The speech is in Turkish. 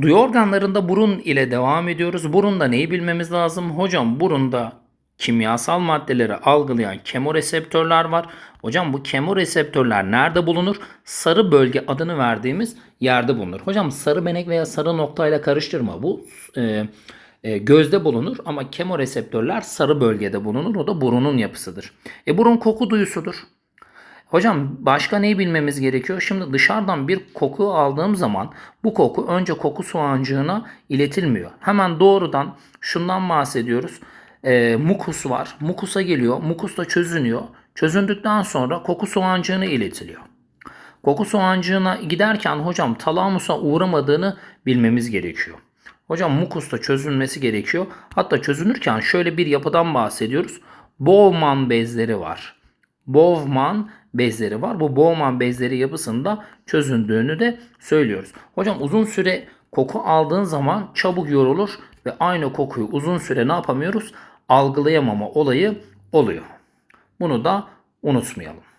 Duyu organlarında burun ile devam ediyoruz. Burunda neyi bilmemiz lazım? Hocam burunda kimyasal maddeleri algılayan kemoreseptörler var. Hocam bu kemoreseptörler nerede bulunur? Sarı bölge adını verdiğimiz yerde bulunur. Hocam sarı benek veya sarı noktayla karıştırma. Bu e, e, gözde bulunur ama kemoreseptörler sarı bölgede bulunur. O da burunun yapısıdır. E burun koku duyusudur. Hocam başka neyi bilmemiz gerekiyor? Şimdi dışarıdan bir koku aldığım zaman bu koku önce koku soğancığına iletilmiyor. Hemen doğrudan şundan bahsediyoruz. Ee, mukus var. Mukusa geliyor. Mukus da çözünüyor. Çözündükten sonra koku soğancığına iletiliyor. Koku soğancığına giderken hocam talamusa uğramadığını bilmemiz gerekiyor. Hocam mukusta çözülmesi gerekiyor. Hatta çözünürken şöyle bir yapıdan bahsediyoruz. Bowman bezleri var. Bowman bezleri var. Bu Bowman bezleri yapısında çözündüğünü de söylüyoruz. Hocam uzun süre koku aldığın zaman çabuk yorulur ve aynı kokuyu uzun süre ne yapamıyoruz? Algılayamama olayı oluyor. Bunu da unutmayalım.